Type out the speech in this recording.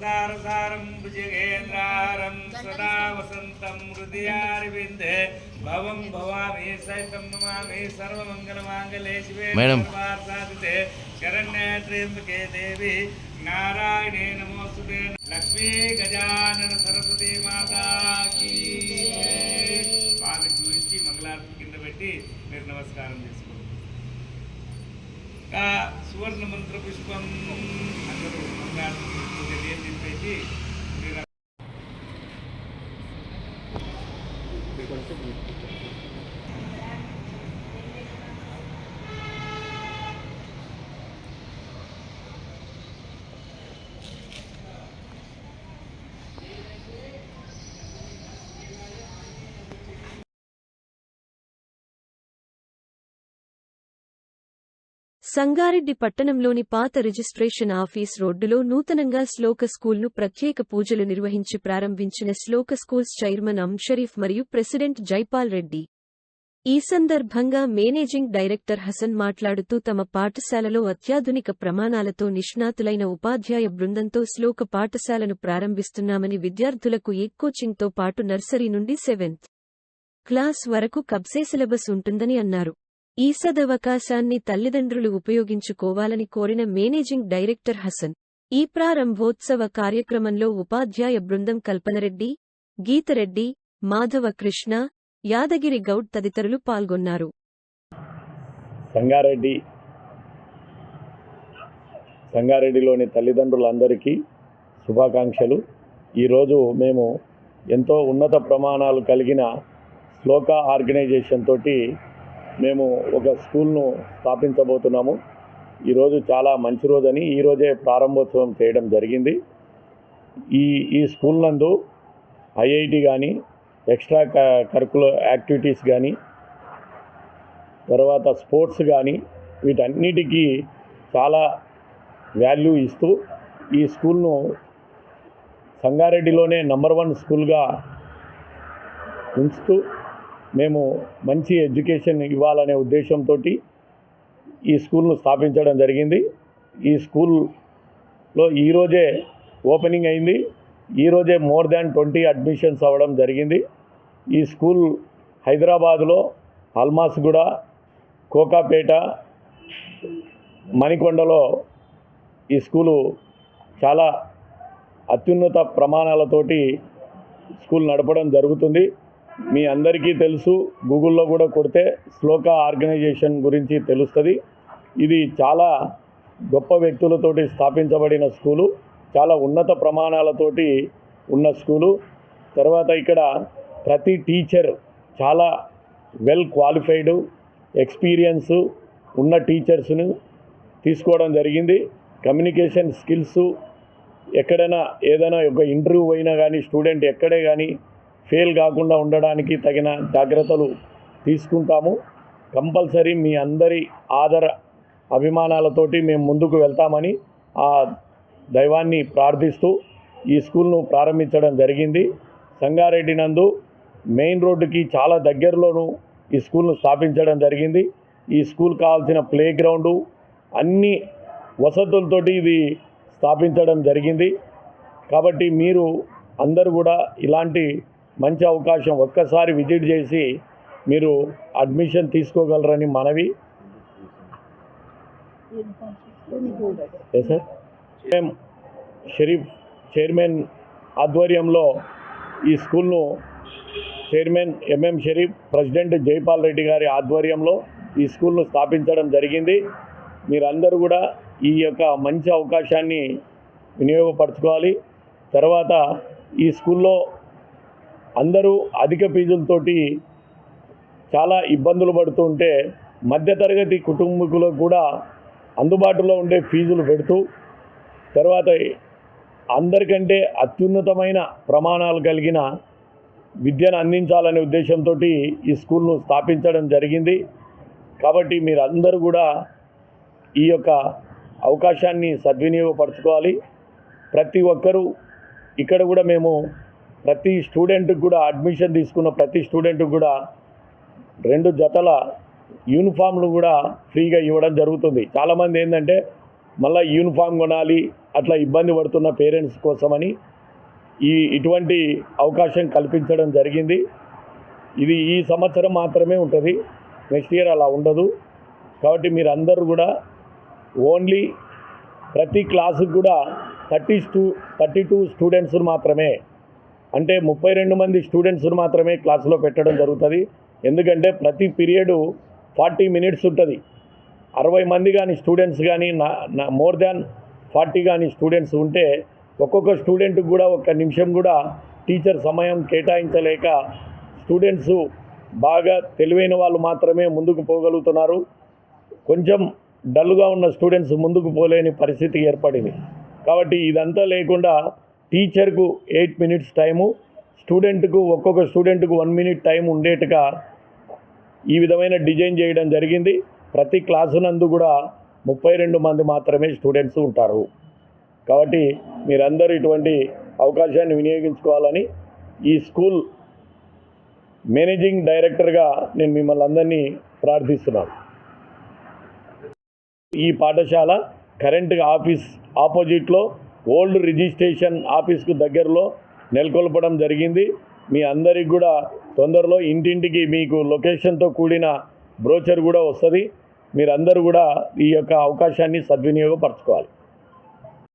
సారసారం భుజగేంద్రారం సదా వసంతం హృదయారవిందే భవం భవామి సైతం నమామి సర్వమంగళమాంగళే శివే మేడం. సర్వార్థసాధితే శరణ్యే త్ర్యంబకే దేవి నారాయణే నమోస్తుతే లక్ష్మీ గజానన సరస్వతి మాతాకి స్వామి చూపించి మంగళారతి కింద పెట్టి మీరు నమస్కారం చేసుకోండి సువర్ణ మంత్ర పుష్పం అందరూ सरकार उनको दे देती సంగారెడ్డి పట్టణంలోని పాత రిజిస్ట్రేషన్ ఆఫీస్ రోడ్డులో నూతనంగా శ్లోక స్కూల్ను ప్రత్యేక పూజలు నిర్వహించి ప్రారంభించిన శ్లోక స్కూల్స్ చైర్మన్ అమ్ షరీఫ్ మరియు ప్రెసిడెంట్ జైపాల్ రెడ్డి. ఈ సందర్భంగా మేనేజింగ్ డైరెక్టర్ హసన్ మాట్లాడుతూ తమ పాఠశాలలో అత్యాధునిక ప్రమాణాలతో నిష్ణాతులైన ఉపాధ్యాయ బృందంతో శ్లోక పాఠశాలను ప్రారంభిస్తున్నామని విద్యార్థులకు ఏ కోచింగ్తో పాటు నర్సరీ నుండి సెవెంత్ క్లాస్ వరకు కబ్సే సిలబస్ ఉంటుందని అన్నారు. ఈ సదవకాశాన్ని తల్లిదండ్రులు ఉపయోగించుకోవాలని కోరిన మేనేజింగ్ డైరెక్టర్ హసన్. ఈ ప్రారంభోత్సవ కార్యక్రమంలో ఉపాధ్యాయ బృందం కల్పనరెడ్డి గీతరెడ్డి మాధవ కృష్ణ యాదగిరి గౌడ్ తదితరులు పాల్గొన్నారు. సంగారెడ్డి సంగారెడ్డిలోని తల్లిదండ్రులందరికీ శుభాకాంక్షలు. ఈరోజు మేము ఎంతో ఉన్నత ప్రమాణాలు కలిగిన శ్లోక ఆర్గనైజేషన్ తోటి మేము ఒక స్కూల్ను స్థాపించబోతున్నాము. ఈరోజు చాలా మంచి రోజని ఈరోజే ప్రారంభోత్సవం చేయడం జరిగింది. ఈ ఈ స్కూల్ నందు ఐఐటి కానీ ఎక్స్ట్రా కరికులర్ యాక్టివిటీస్ కానీ తర్వాత స్పోర్ట్స్ కానీ వీటన్నిటికీ చాలా వాల్యూ ఇస్తూ ఈ స్కూల్ను సంగారెడ్డిలోనే నంబర్ వన్ స్కూల్గా ఉంచుతూ మేము మంచి ఎడ్యుకేషన్ ఇవ్వాలనే ఉద్దేశంతో ఈ స్కూల్ను స్థాపించడం జరిగింది. ఈ స్కూల్లో ఈరోజే ఓపెనింగ్ అయింది. ఈరోజే మోర్ దాన్ ట్వంటీ అడ్మిషన్స్ అవ్వడం జరిగింది. ఈ స్కూల్ హైదరాబాదులో అల్మాస్గూడ కోకాపేట మణికొండలో ఈ స్కూలు చాలా అత్యున్నత ప్రమాణాలతోటి స్కూల్ నడపడం జరుగుతుంది. మీ అందరికీ తెలుసు. గూగుల్లో కూడా కొడితే శ్లోక ఆర్గనైజేషన్ గురించి తెలుస్తుంది. ఇది చాలా గొప్ప వ్యక్తులతోటి స్థాపించబడిన స్కూలు. చాలా ఉన్నత ప్రమాణాలతోటి ఉన్న స్కూలు. తర్వాత ఇక్కడ ప్రతి టీచర్ చాలా వెల్ క్వాలిఫైడ్ ఎక్స్పీరియన్స్ ఉన్న టీచర్స్ను తీసుకోవడం జరిగింది. కమ్యూనికేషన్ స్కిల్స్ ఎక్కడైనా ఏదైనా ఒక ఇంటర్వ్యూ అయినా కానీ స్టూడెంట్ ఎక్కడే కానీ ఫెయిల్ కాకుండా ఉండడానికి తగిన జాగ్రత్తలు తీసుకుంటాము. కంపల్సరీ మీ అందరి ఆదర అభిమానాలతోటి మేము ముందుకు వెళ్తామని ఆ దైవాన్ని ప్రార్థిస్తూ ఈ స్కూల్ను ప్రారంభించడం జరిగింది. సంగారెడ్డి నందు మెయిన్ రోడ్డుకి చాలా దగ్గరలోనూ ఈ స్కూల్ను స్థాపించడం జరిగింది. ఈ స్కూల్ కావాల్సిన ప్లే గ్రౌండు అన్ని వసతులతోటి ఇది స్థాపించడం జరిగింది. కాబట్టి మీరు అందరూ కూడా ఇలాంటి మంచి అవకాశం ఒక్కసారి విజిట్ చేసి మీరు అడ్మిషన్ తీసుకోగలరని మనవి. సార్ ఎం షరీఫ్ చైర్మన్ ఆధ్వర్యంలో ఈ స్కూల్ను chairman MM Sharif president Jaipal Reddy గారి ఆధ్వర్యంలో ఈ స్కూల్ను స్థాపించడం జరిగింది. మీరందరూ కూడా ఈ యొక్క మంచి అవకాశాన్ని వినియోగపరచుకోవాలి. తర్వాత ఈ స్కూల్లో అందరూ అధిక ఫీజులతోటి చాలా ఇబ్బందులు పడుతూ ఉంటే మధ్యతరగతి కుటుంబీకులకు కూడా అందుబాటులో ఉండే ఫీజులు పెడుతూ తర్వాత అందరికంటే అత్యున్నతమైన ప్రమాణాలు కలిగిన విద్యను అందించాలనే ఉద్దేశంతో ఈ స్కూల్ను స్థాపించడం జరిగింది. కాబట్టి మీరు అందరూ కూడా ఈ యొక్క అవకాశాన్ని సద్వినియోగపరచుకోవాలి. ప్రతి ఒక్కరూ ఇక్కడ కూడా మేము ప్రతి స్టూడెంట్కి కూడా అడ్మిషన్ తీసుకున్న ప్రతి స్టూడెంట్కి కూడా రెండు జతల యూనిఫామ్లు కూడా ఫ్రీగా ఇవ్వడం జరుగుతుంది. చాలామంది ఏంటంటే మళ్ళీ యూనిఫామ్ కొనాలి అట్లా ఇబ్బంది పడుతున్న పేరెంట్స్ కోసమని ఈ ఇటువంటి అవకాశం కల్పించడం జరిగింది. ఇది ఈ సంవత్సరం మాత్రమే ఉంటుంది. నెక్స్ట్ ఇయర్ అలా ఉండదు. కాబట్టి మీరు కూడా ఓన్లీ ప్రతి క్లాసుకు కూడా థర్టీ స్టూ థర్టీ టూ స్టూడెంట్స్ మాత్రమే అంటే ముప్పై రెండు మంది స్టూడెంట్స్ను మాత్రమే క్లాసులో పెట్టడం జరుగుతుంది. ఎందుకంటే ప్రతి పీరియడ్ ఫార్టీ మినిట్స్ ఉంటుంది. అరవై మంది కానీ స్టూడెంట్స్ కానీ నా మోర్ దాన్ ఫార్టీ కానీ స్టూడెంట్స్ ఉంటే ఒక్కొక్క స్టూడెంట్కి కూడా ఒక్క నిమిషం కూడా టీచర్ సమయం కేటాయించలేక స్టూడెంట్స్ బాగా తెలివైన వాళ్ళు మాత్రమే ముందుకు పోగలుగుతున్నారు. కొంచెం డల్గా ఉన్న స్టూడెంట్స్ ముందుకు పోలేని పరిస్థితి ఏర్పడింది. కాబట్టి ఇదంతా లేకుండా టీచర్కు ఎయిట్ మినిట్స్ టైము స్టూడెంట్కు ఒక్కొక్క స్టూడెంట్కు వన్ మినిట్ టైం ఉండేట్టుగా ఈ విధమైన డిజైన్ చేయడం జరిగింది. ప్రతి క్లాసు నందు కూడా ముప్పై రెండు మంది మాత్రమే స్టూడెంట్స్ ఉంటారు. కాబట్టి మీరందరూ ఇటువంటి అవకాశాన్ని వినియోగించుకోవాలని ఈ స్కూల్ మేనేజింగ్ డైరెక్టర్గా నేను మిమ్మల్ని అందరినీ ప్రార్థిస్తున్నాను. ఈ పాఠశాల కరెంటు ఆఫీస్ ఆపోజిట్లో ఓల్డ్ రిజిస్ట్రేషన్ ఆఫీస్కు దగ్గరలో నెలకొల్పడం జరిగింది. మీ అందరికి కూడా తొందరలో ఇంటింటికి మీకు లొకేషన్తో కూడిన బ్రోచర్ కూడా వస్తుంది. మీరందరూ కూడా ఈ యొక్క అవకాశాన్ని సద్వినియోగపరచుకోవాలి.